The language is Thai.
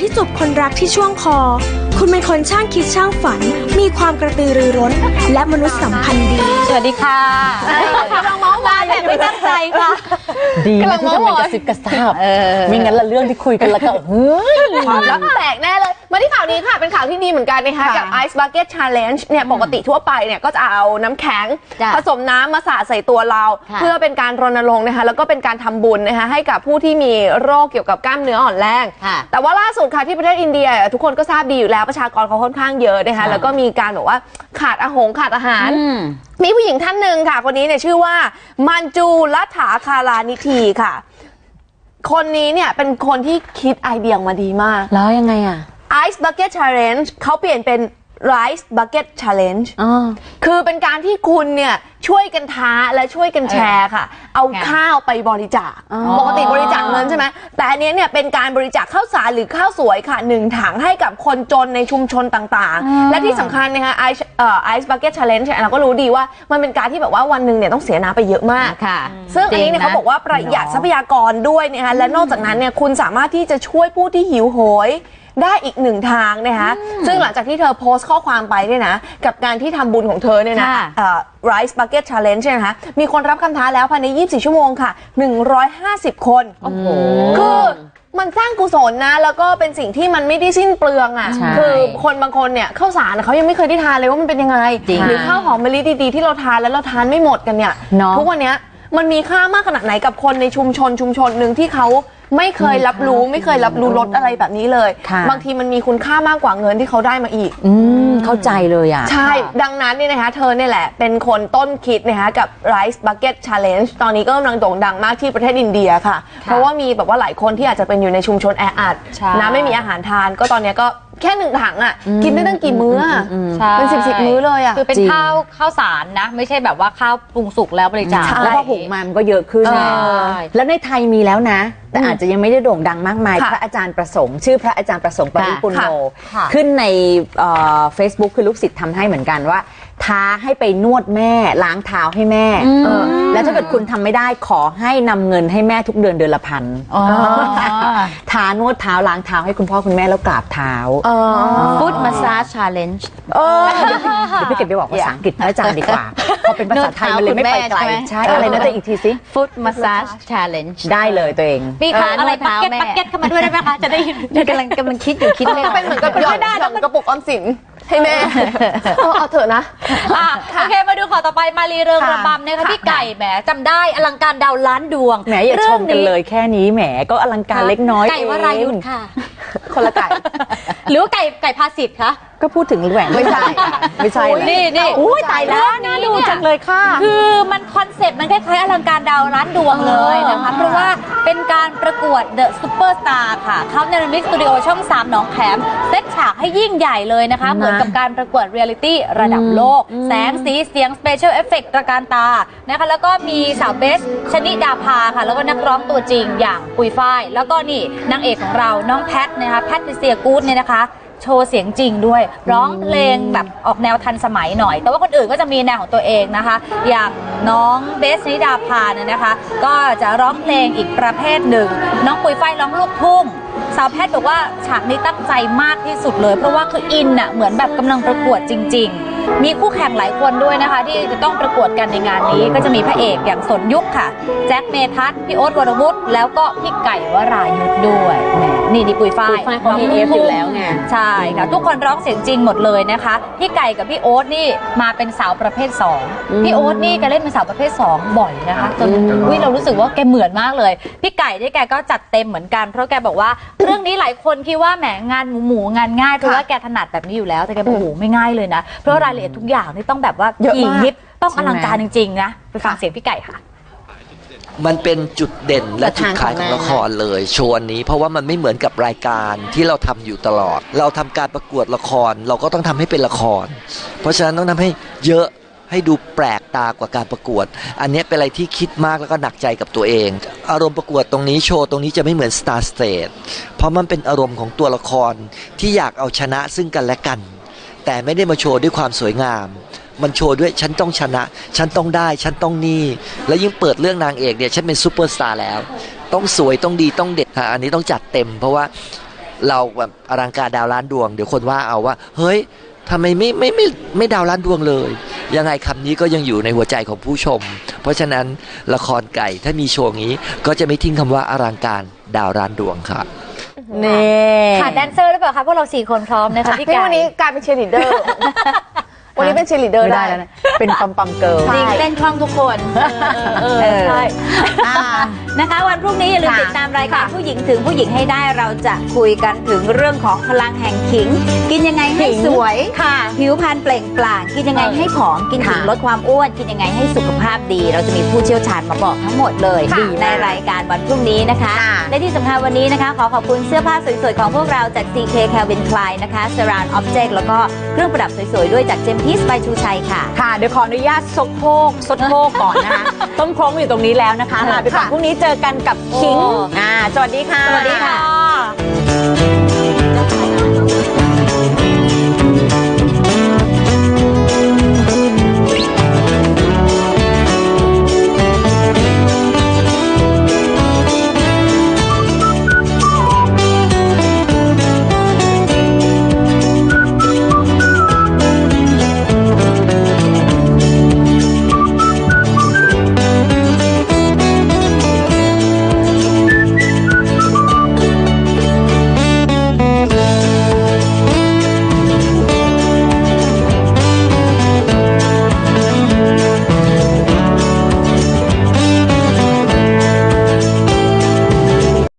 ที่จุบคนรักที่ช่วงคอ คุณเป็นคนช่างคิดช่างฝัน มีความกระตือรือร้น และมนุษยสัมพันธ์ดี สวัสดีค่ะกำลังเมาส์มาแบบไม่ตั้งใจค่ะ ดีกำลันะงที่เมาส์ทำเป็นมอยกระซิบกระซาบเออไม่งั้นละเรื่องที่คุยกันแล้วก็เฮ้ยความลับแตกแน่เลย มาที่ข่าวนี้ค่ะ เป็นข่าวที่ดีเหมือนกันนะคะ กับ Ice Bucket Challenge เนี่ย ปกติทั่วไปเนี่ย ก็จะเอาน้ำแข็งจ้ะผสมน้ำมาสาดใส่ตัวเราค่ะเพื่อเป็นการรณรงค์นะคะ แล้วก็เป็นการทำบุญนะคะ ให้กับผู้ที่มีโรคเกี่ยวกับกล้ามเนื้ออ่อนแรงค่ะแต่ว่าล่าสุดค่ะที่ประเทศอินเดีย ทุกคนก็ทราบดีอยู่แล้วประชากรเขาค่อนข้างเยอะนะคะ แล้วก็มีการบอกว่าขาดอาหงขาดอาหารอืมมีผู้หญิงท่านหนึ่งค่ะ คนนี้เนี่ยชื่อว่ามันจูลัฐาคารานิธีค่ะ คนนี้เนี่ยเป็นคนที่คิดไอเดียออกมาดีมาก แล้วยังไงอะ Ice Bucket Challenge เขาเปลี่ยนเป็น Rice Bucket Challenge อ๋อคือเป็นการที่คุณเนี่ยช่วยกันท้าและช่วยกันแชร์ค่ะ เอาข้าวไปบริจาคอ๋อปกติบริจาคเงินใช่ไหม แต่อันเนี้ยเนี่ยเป็นการบริจาคข้าวสารหรือข้าวสวยค่ะหนึ่งถังให้กับคนจนในชุมชนต่างๆ และที่สำคัญนะคะ Ice เอ่อ Ice Bucket Challenge เนี่ยเราก็รู้ดีว่ามันเป็นการที่แบบว่าวันหนึ่งเนี่ยต้องเสียน้ำไปเยอะมากค่ะ ซึ่งอันนี้เนี่ยจริงนะเขาบอกว่าประหยัดทรัพยากรด้วยนะคะและนอกจากนั้นเนี่ยคุณสามารถที่จะช่วยผู้ที่หิวโหย ได้อีกหนึ่งทางนะคะซึ่งหลังจากที่เธอโพสต์ข้อความไปเนี่ยนะกับการที่ทำบุญของเธอเนี่ยนะค่ะเอ่อ Rice Bucket Challenge เนี่ยนะคะมีคนรับคำท้าแล้วภายใน 24 ชั่วโมงค่ะ 150 คนโอ้โห คือมันสร้างกุศลนะ แล้วก็เป็นสิ่งที่มันไม่ได้สิ้นเปลืองอะใช่คือคนบางคนเนี่ยข้าวสารเขายังไม่เคยได้ทานเลยว่ามันเป็นยังไง จริงหรือข้าวหอมมะลิดีๆที่เราทานแล้วเราทานไม่หมดกันเนี่ยเนาะทุกวันเนี้ยมันมีค่ามากขนาดไหนกับคนในชุมชนชุมชนหนึ่งที่เขา ไม่เคยรับรู้ไม่เคยรับรู้รสอะไรแบบนี้เลย ค่ะ บางทีมันมีคุณค่ามากกว่าเงินที่เขาได้มาอีก อืมเข้าใจเลยอะ ใช่ ดังนั้นเนี่ยนะคะเธอเนี่ยแหละ เป็นคนต้นคิดนะคะกับ Rice Bucket Challenge ตอนนี้ก็กำลังโด่งดังมากที่ประเทศอินเดียค่ะ เพราะว่ามีแบบว่าหลายคนที่อาจจะเป็นอยู่ในชุมชนแออัดใช่ นะไม่มีอาหารทาน ก็ตอนเนี้ยก็ แค่หนึ่งถังอะ กินได้ตั้งกี่มื้ออะใช่เป็นสิบสิบมื้อเลยอะคือเป็นจริง ข้าวข้าวสารนะ ไม่ใช่แบบว่าข้าวปรุงสุกแล้วบริจาค ใช่ แล้วพอหุงมามันก็เยอะขึ้นเออไงแล้วในไทยมีแล้วนะ แต่อาจจะยังไม่ได้โด่งดังมากมาย ค่ะพระอาจารย์ประสงค์ ชื่อพระอาจารย์ประสงค์ปริปุณโนค่ะ ขึ้นในเฟซบุ๊กคือลูกศิษย์ทำให้เหมือนกันว่า ท้าให้ไปนวดแม่ล้างเท้าให้แม่เออแล้วถ้าเกิดคุณทำไม่ได้ขอให้นำเงินให้แม่ทุกเดือนเดือนละพันอ๋อ ท้านวดเท้าล้างเท้าให้คุณพ่อคุณแม่แล้วกราบเท้าฟู้ดมาซาจชาเลนจ์ เออเดี๋ยวพี่เก็บไปบอกภาษาอังกฤษพระอาจารย์ดีกว่าพอเป็นภาษาไทยมันเลยไม่ไปไกลนวดเท้าคุณแม่ใช่ใช่ไหมอะไรนะแต่อีกทีสิฟู้ดมาซาจชาเลนจ์ ได้เลยตัวเอง มีคำอะไรเท้าปักเก็ตแม่ปักเก็ตเข้ามาด้วยได้ไหมคะ จะได้เดี๋ยวกำลังกำลังคิดอยู่คิดไม่ออก เป็นเหมือนกับหยอดหย่อนกระปุกออมสิน ให้แม่ เอาเอาเถอะนะ อะโอเคมาดูข่าวต่อไปมารีเริงค่ะระบำนะคะพี่ไก่แหมจำได้อลังการดาวล้านดวงแหมอย่าชมกันเลยแค่นี้แหมก็อลังการเล็กน้อยไก่วรายุทธ์ค่ะ คนละไก่ หรือว่าไก่ไก่ภาสิทธิ์คะ ก็พูดถึงแหวนไม่ใช่ ไม่ใช่เลยนี่นี่อุ้ยตายแล้วน่าดูจังเลยค่ะ คือมันคอนเซ็ปต์มันคล้ายๆอลังการดาวล้านดวงเลยนะคะ เพราะว่าเป็นการประกวด The Superstar ค่ะเขาเนรมิตสตูดิโอช่อง 3 หนองแขม เซตฉากให้ยิ่งใหญ่เลยนะคะ เหมือนกับการประกวดเรียลิตี้ระดับโลก แสงสีเสียงสเปเชียลเอฟเฟกต์ตระการตานะคะแล้วก็มีสาวเบสชนิดาภาค่ะ แล้วก็นักร้องตัวจริงอย่างปุยฝ้าย แล้วก็นี่นางเอกของเราน้องแพทนะคะแพทริเซียกูดเนี่ยนะคะ โชว์เสียงจริงด้วย ร้องเพลงแบบออกแนวทันสมัยหน่อย แต่ว่าคนอื่นก็จะมีแนวของตัวเองนะคะ อย่างน้องเบสนิดาพาเนี่ยนะคะ ก็จะร้องเพลงอีกประเภทหนึ่ง น้องปุยฝ้ายร้องลูกทุ่งสาวแพทย์บอกว่าฉากนี้ตั้งใจมากที่สุดเลย เพราะว่าคืออินน่ะเหมือนแบบกำลังประกวดจริง ๆ มีคู่แข่งหลายคนด้วยนะคะ ที่จะต้องประกวดกันในงานนี้ ก็จะมีพระเอกอย่างสนยุคค่ะ แจ็คเมทัศพี่โอ๊ตวรวุฒิแล้วก็พี่ไก่วรายุทธ์ด้วยแหม นี่ดีปุยฝ้ายปุยฝ้ายเขามี F อยู่แล้วไงใช่ค่ะทุกคนร้องเสียงจริงหมดเลยนะคะ พี่ไก่กับพี่โอ๊ตนี่มาเป็นสาวประเภท 2 พี่โอ๊ตนี่แกเล่นเป็นสาวประเภท 2 บ่อยนะคะจนอุ้ยเรารู้สึกว่าแกเหมือนมากเลย พี่ไก่นี่แกก็จัดเต็มเหมือนกัน เพราะแกบอกว่าเรื่องนี้หลายคนคิดว่าแหมงานหมูหมูๆงานง่ายเพราะว่าแกถนัดแบบนี้อยู่แล้วแต่แกบอกโอ้โหไม่ง่ายเลยนะเพราะรายละเอียดทุกอย่างนี่ต้องแบบว่าเยอะมากถี่ยิบต้องอลังการใช่จไหมริงๆนะไปฟังเสียงพี่ไก่ค่ะ มันเป็นจุดเด่นและจุดขายของละครเลยโชว์นี้ เพราะว่ามันไม่เหมือนกับรายการที่เราทำอยู่ตลอด เราทำการประกวดละครเราก็ต้องทำให้เป็นละคร เพราะฉะนั้นต้องทำให้เยอะให้ดูแปลกตากว่าการประกวด อันนี้เป็นอะไรที่คิดมากแล้วก็หนักใจกับตัวเอง อารมณ์ประกวดตรงนี้โชว์ตรงนี้จะไม่เหมือน Star Stage เพราะมันเป็นอารมณ์ของตัวละครที่อยากเอาชนะซึ่งกันและกัน แต่ไม่ได้มาโชว์ด้วยความสวยงาม มันโชว์ด้วยฉันต้องชนะ ฉันต้องได้ฉันต้องนี่ แล้วยิ่งเปิดเรื่องนางเอกเนี่ยฉันเป็นซูเปอร์สตาร์แล้ว ต้องสวยต้องดีต้องเด็ดอะอันนี้ต้องจัดเต็ม เพราะว่าเราแบบอลังการดาวล้านดวง เดี๋ยวคนว่าเอาว่า เฮ้ยทำไมไม่ไม่ไม่ไม่ดาวล้านดวงเลย ยังไงคำนี้ก็ยังอยู่ในหัวใจของผู้ชม เพราะฉะนั้นละครไก่ถ้ามีโชว์นี้ ก็จะไม่ทิ้งคำว่าอลังการดาวล้านดวงค่ะนี่ขาดแดนเซอร์หรือเปล่าคะพวกเราสี่คนพร้อมนะคะพี่นี่ไก่วันนี้กลายเป็นเชียร์ลีดเดอร์ วันนี้เป็นเชียร์ลีดเดอร์ไม่ได้ได้แล้วนะเป็นปัมปัมเกิร์ล จริงเต้นคล่องทุกคน เออเออใช่ อ่า นะคะ วันพรุ่งนี้อย่าลืมค่ะติดตามรายการผู้หญิงถึงผู้หญิงให้ได้เราจะคุยกันถึงเรื่องของพลังแห่งขิง กินยังไงให้สวยค่ะ ผิวพรรณเปล่งปลั่งกินยังไงให้ผอมกินถึงค่ะลดความอ้วนกินยังไงให้สุขภาพดี เราจะมีผู้เชี่ยวชาญมาบอกทั้งหมดเลยค่ะในรายการวันพรุ่งนี้นะคะค่ะและที่สำคัญวันนี้นะคะขอขอบคุณเสื้อผ้าสวยๆของพวกเราจาก CK Calvin Klein นะคะ Surround Object แล้วก็เครื่องประดับสวยๆด้วยจาก Gem Peace by ชูชัยค่ะค่ะเดี๋ยวขออนุญาตซกโคกซดโคกก่อนนะคะต้มโครงอยู่ตรงนี้แล้วนะคะลาไปก่อนพรุ่งนี้เจอกันกับคิงโอ้อ่าสวัสดีค่ะ สวัสดีค่ะ